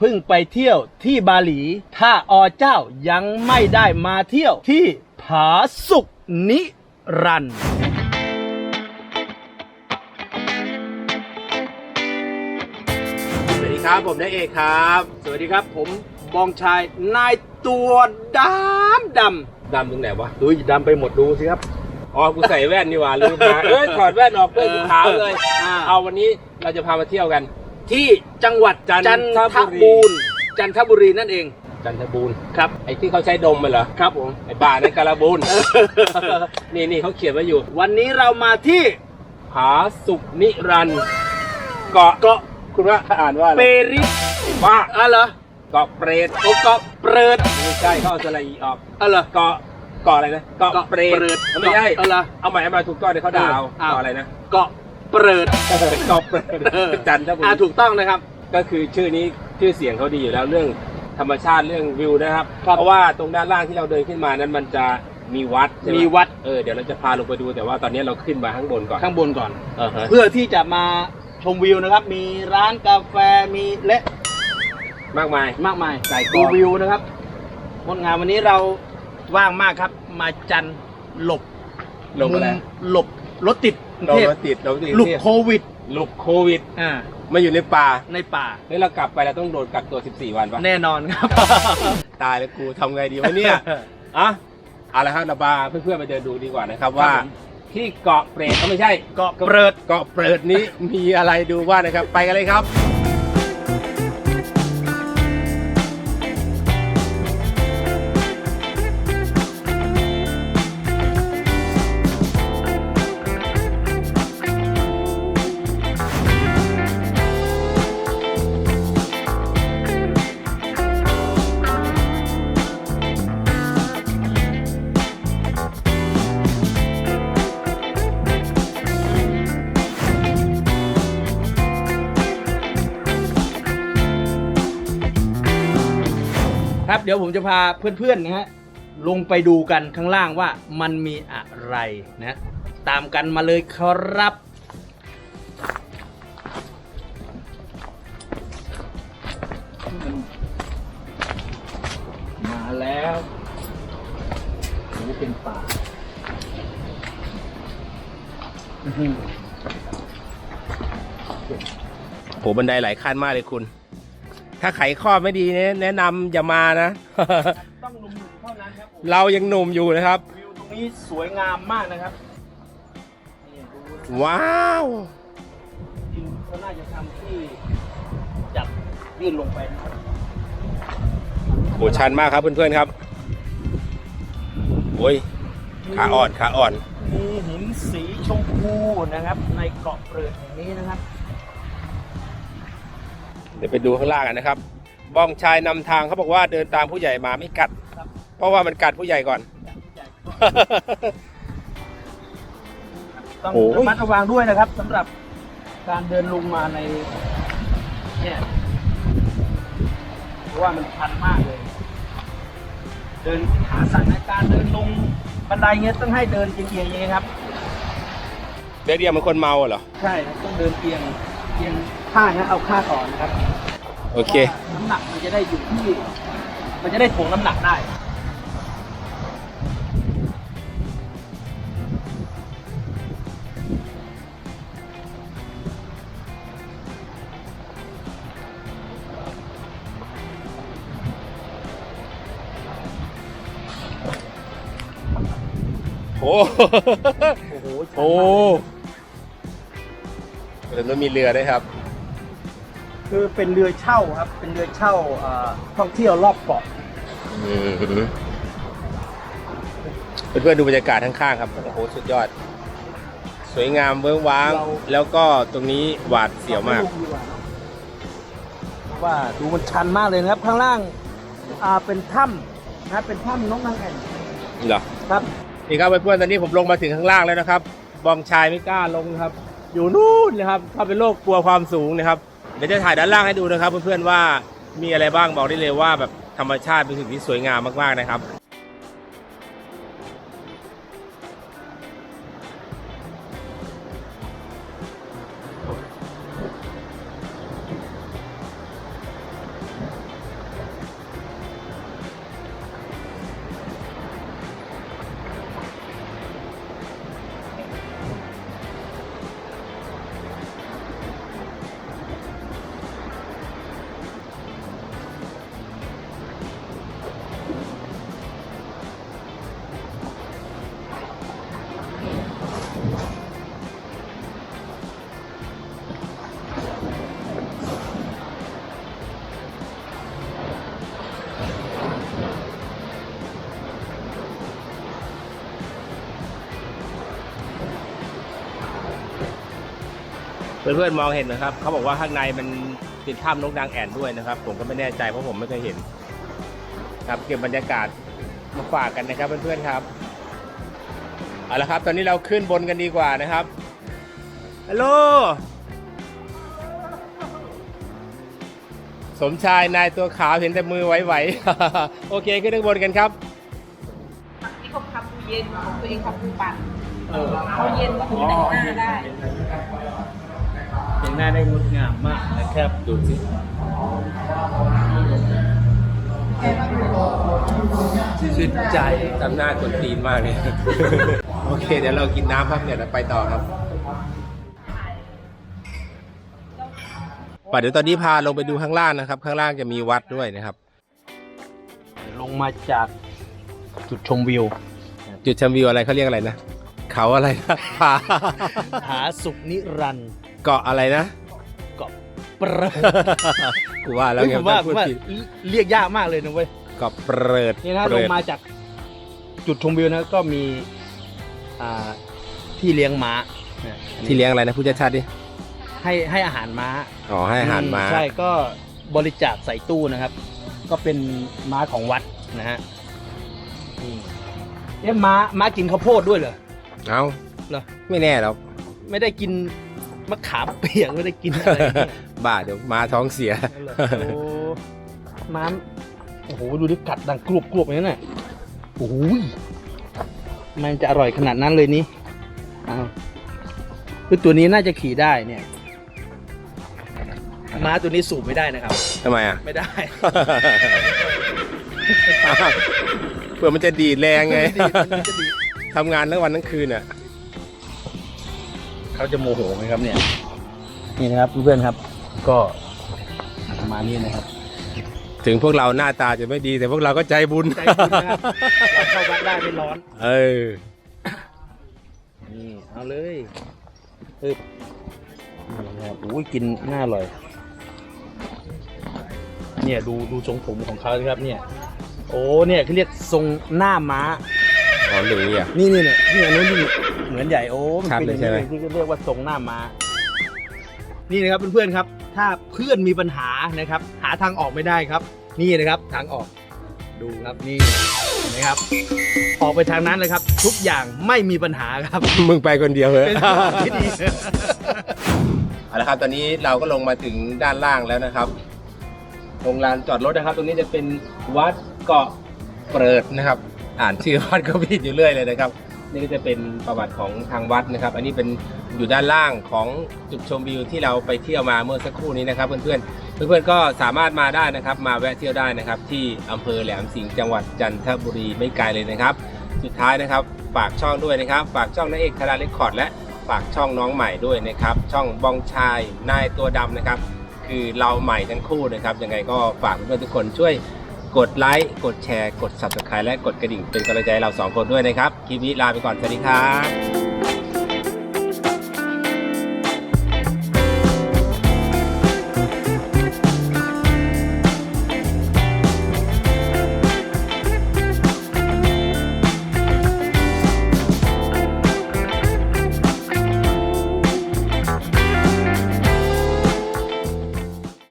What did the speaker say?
เพิ่งไปเที่ยวที่บาหลี ถ้าอเจ้ายังไม่ได้มาเที่ยวที่ผาสุกนิรันดร์สวัสดีครับผมนายเอกครับ สวัสดีครับผมบองชายนายตัวดำดดำตรงไหนวะำดูดำไปหมดดูสิครับอ๋อกูใส่แว่นนี่หว่าลืมมาเอ้ยถอดแว่นออกเพื่อนกูขาวเลยอ่าเอาวันนี้เราจะพามาเที่ยวกัน ที่จังหวัดจันทจันบุทรีบูรณ์จันทบุรีนั่นเองจันทบูรณ์ครับ ไอ้ที่เขาใช้ดมมันเหรอ ครับผม ไอ้บ้านั่นการบูรณ์ นี่นี่เขาเขียนไว้อยู่ วันนี้เรามาที่ผาสุกนิรันดร์เกาะเกาะคุณว่าอ่านว่าอะไรเปริสว่าอ๋อเหรอเกาะเปรตโอเกาะเปรตไม่ใช่เขาเอาสระอีออกอ๋อเหรอ เกาะเกาะอะไรนะเกาะเปรตไม่ใช่อ๋อเหรอเอาใหม่เอาใหม่ถูกต้องเดี๋ยวเขาด่าเอาอ้าวเกาะอะไรนะ เกาะเป รตเกาะเปรตเออจันทบุอ่ารีถูกต้องนะครับ ก็คือชื่อนี้ชื่อเสียงเขาดีอยู่แล้วเรื่องธรรมชาติเรื่องวิวนะครับครับ เพราะว่าตรงด้านล่างที่เราเดินขึ้นมานั้นมันจะมีวัดใช่ไหมีวัด เออเดี๋ยวเราจะพาลงไปดูแต่ว่าตอนนี้เราขึ้นมาข้างบนก่อนข้างบนก่อน อ่าฮะเพื่อที่จะมาชมวิวนะครับ มีร้านกาแฟมีและมากมาย มากมายใจกดูองวิวนะครับงดงามวันนี้เราว่างมากครับ มาจันทร์หลบลงอะไร มุมหลบ รถติดกรุงเราเทพติดเราติดหลุกโควิดลุกโควิดอ่ามาอยู่ในป่าในป่าเฮ้ยเรากลับไปเราต้องโดนกักตัว 14 วันปะแน่นอนครับ ตายแล้วกูทำไงดีวะเนี่ยอะเอาละครับเราพาเพื่อนๆไปเดินดูดีกว่านะครับว่าผม ที่เกาะเปรตเขาไม่ใช่เกาะเปรตเกาะเปรตนี้มีอะไรดูบ้างนะครับ ไปกันเลยครับ เดี๋ยวผมจะพาเพื่อนๆนะฮะลงไปดูกันข้างล่างว่ามันมีอะไรนะตามกันมาเลยครับ มาแล้วนี่เป็นป่าโหบันไดหลายขั้นมากเลยคุณ ถ้าไขข้อไม่ดีเนี่ยแนะนำอย่ามานะ ต้องหนุ่มๆเท่านั้นครับผมเรายังหนุ่มอยู่นะครับ วิวตรงนี้สวยงามมากนะครับนี่ดูนะว้าวจริงเขาน่าจะทำที่จับยื่นลงไปนะครับโหชันมากครับเพื่อนๆครับ โอ้ยขาอ่อนขาอ่อน มีหินสีชมพูนะครับ ในเกาะเปลือกแห่งนี้นะครับเดี๋ยวไปดูข้างล่างกันนะครับ บ้องชายนำทางเขาบอกว่าเดินตามผู้ใหญ่มาไม่กัดครับเพราะว่ามันกัดผู้ใหญ่ก่อน ต้องโอ้ย ระมัดระวังด้วยนะครับสำหรับการเดินลงมาในเนี่ยเพราะว่ามันชันมากเลย เดินขาสั่นในการเดินลงบันไดเงี้ยต้องให้เดินเอียงๆอย่างนี้ครับเรียกเรียกมันคนเมาเหรอใช่ครับต้องเดินเอียงเอียงข้างนะเอาข้างก่อนนะครับ โอเคพราะว่าน้ำหนักมันจะได้อยู่ที่ มันจะได้ถ่วงน้ำหนักได้ โอ้ โอ้โหโอ้เดี๋ยวมันมีเรือด้วยครับ คือเป็นเรือเช่าครับ เป็นเรือเช่าเอ่อท่องเที่ยวรอบเกาะเพื่อนๆดูบรรยากาศข้างๆครับ โอ้โห สุดยอด สวยงามเบื้องว้าง แล้วก็ตรงนี้หวาดเสียวมากไลงดีว่าเนอะเพราะว่าดูมันชันมากเลยนะครับ ข้างล่างอ่าเป็นถ้ำนะครับเป็นถ้ำนกนางแอ่นเหรอ ครับ นี่ครับเพื่อนๆตอนนี้ผมลงมาถึงข้างล่างแล้วนะครับ บองชายไม่กล้าลงครับ อยู่นู่นนะครับถ้าเป็นโรคกลัวความสูงนะครับ เดี๋ยวจะถ่ายด้านล่างให้ดูนะครับ เพื่อนๆว่ามีอะไรบ้างบอกได้เลยว่าแบบธรรมชาติเป็นสิ่งที่สวยงามมากๆนะครับ เพื่อนๆมองเห็นนะครับเขาบอกว่าข้างในมันเป็นถ้ำนกนางแอ่นด้วยนะครับ ผมก็ไม่แน่ใจเพราะผมไม่เคยเห็น ครับเก็บบรรยากาศมาฝากกันนะครับเพื่อนๆครับเอาละครับ ตอนนี้เราขึ้นบนกันดีกว่านะครับฮัลโหลสมชายนายตัวขาวเห็นแต่มือไหวๆ โอเคขึ้นข้างบนกันครับนี่เขาทำปูเย็นของตัวเองทำปูปั่นเขาเย็นก็ถึงแต่งหน้าได้ เห็นหน้าได้งดงามมากนะครับ ดูสิชื่นใจทำหน้ากวนตีนมากเลย โอเค เดี๋ยวเรากินน้ำครับเดี๋ยวเราไปต่อครับป่ะเดี๋ยวตอนนี้พาลงไปดูข้างล่างนะครับ ข้างล่างจะมีวัดด้วยนะครับ ลงมาจากจุดชมวิว จุดชมวิวอะไรเขาเรียกอะไรนะ เขาอะไรนะผาผาสุกนิรันดร์ เกาะอะไรนะเกาะเปรตกูว่าแล้วเฮ้ยไงผมว่าพูผดมว่าผิดเรียกยากมากเลยนะเว้ยเกาะเปริดนี่นะเปลริงดมาจากจุดชมวิวนะก็มีอ่าที่เลี้ยงม้าเนี่ยอันนี้ที่เลี้ยงอะไรนะผู้จัดชาติดิให้ให้อาหารม้าอ๋อให้อาหารม้าใช่ก็บริจาคใส่ตู้นะครับ ก็เป็นม้าของวัดนะฮะนี่เอ๊ะม้าม้ากินข้าวโพดด้วยเหรอ เอาเหรอ ไม่แน่หรอกไม่ได้กิน มะขามเปียกไม่ได้กินอะไรเนี่ยบ้าเดี๋ยวม้าท้องเสีย นั่นเหรอโอ้ม้าโอ้โหดูดิกัดดังกรุบกรุบอย่างนั้นน่ะโอ้ยมันจะอร่อยขนาดนั้นเลยนี่อ้าวคือตัวนี้น่าจะขี่ได้เนี่ยม้าตัวนี้สูบไม่ได้นะครับ ทำไมอะ ไม่ได้เพื่อมันจะดีดแรงไง มันจะดีทำงานทั้งวันทั้งคืนอะ เขาจะโมโหไหมครับเนี่ย นี่นะครับเพื่อนๆครับ ก็ประมาณนี้นะครับ ถึงพวกเราหน้าตาจะไม่ดีแต่พวกเราก็ใจบุญ ใจบุญนะครับเราเข้าวัดได้ไม่ร้อน เออ นี่เอาเลยปึ๊บนี่นะครับอุ้ยกินน่าอร่อย เนี่ยดูดูทรงผมของเขาสิครับเนี่ย โอ้เนี่ยเขาเรียกทรงหน้าม้า อ๋อหนึ่งนี่อะ นี่นี่เนี่ยนี่อันนู้นนี่ เหมือนใหญ่โอ้มันชัดเป็นอเลยย่างใช่นี้ไหมเลยที่เรียกว่าทรงหน้าม้านี่นะครับเพื่อนๆครับ ถ้าเพื่อนมีปัญหานะครับ หาทางออกไม่ได้ครับ นี่นะครับทางออกดูครับนี่เห็นะครับ ออกไปทางนั้นเลยครับ ทุกอย่างไม่มีปัญหาครับมึงไปคนเดียวเหรอเป็นสิ่งที่ดีเอาละครับ ตอนนี้เราก็ลงมาถึงด้านล่างแล้วนะครับโรงลานจอดรถนะครับ ตรงนี้จะเป็นวัดเกาะเปิดนะครับ อ่านชื่อวัดก็ผิดอยู่เรื่อยเลยนะครับ นี่ก็จะเป็นประวัติของทางวัดนะครับ อันนี้เป็นอยู่ด้านล่างของจุดชมวิวที่เราไปเที่ยวมาเมื่อสักครู่นี้นะครับ เพื่อนๆเพื่อนๆก็สามารถมาได้นะครับ มาแวะเที่ยวได้นะครับ ที่อำเภอแหลมสิงห์จังหวัดจันทบุรีไม่ไกลเลยนะครับ สุดท้ายนะครับฝากช่องด้วยนะครับ ฝากช่องนายเอกธาราเรคคอร์ดและฝากช่องน้องใหม่ด้วยนะครับ ช่องบองชายนายตัวดำนะครับ คือเราใหม่ทั้งคู่นะครับยังไงก็ฝากเพื่อนๆทุกคนช่วย กดไลค์กดแชร์ กด subscribe และกดกระดิ่งเป็นกำลังใจให้เราสองคนด้วยนะครับ คลิปนี้ลาไปก่อน สวัสดีครับ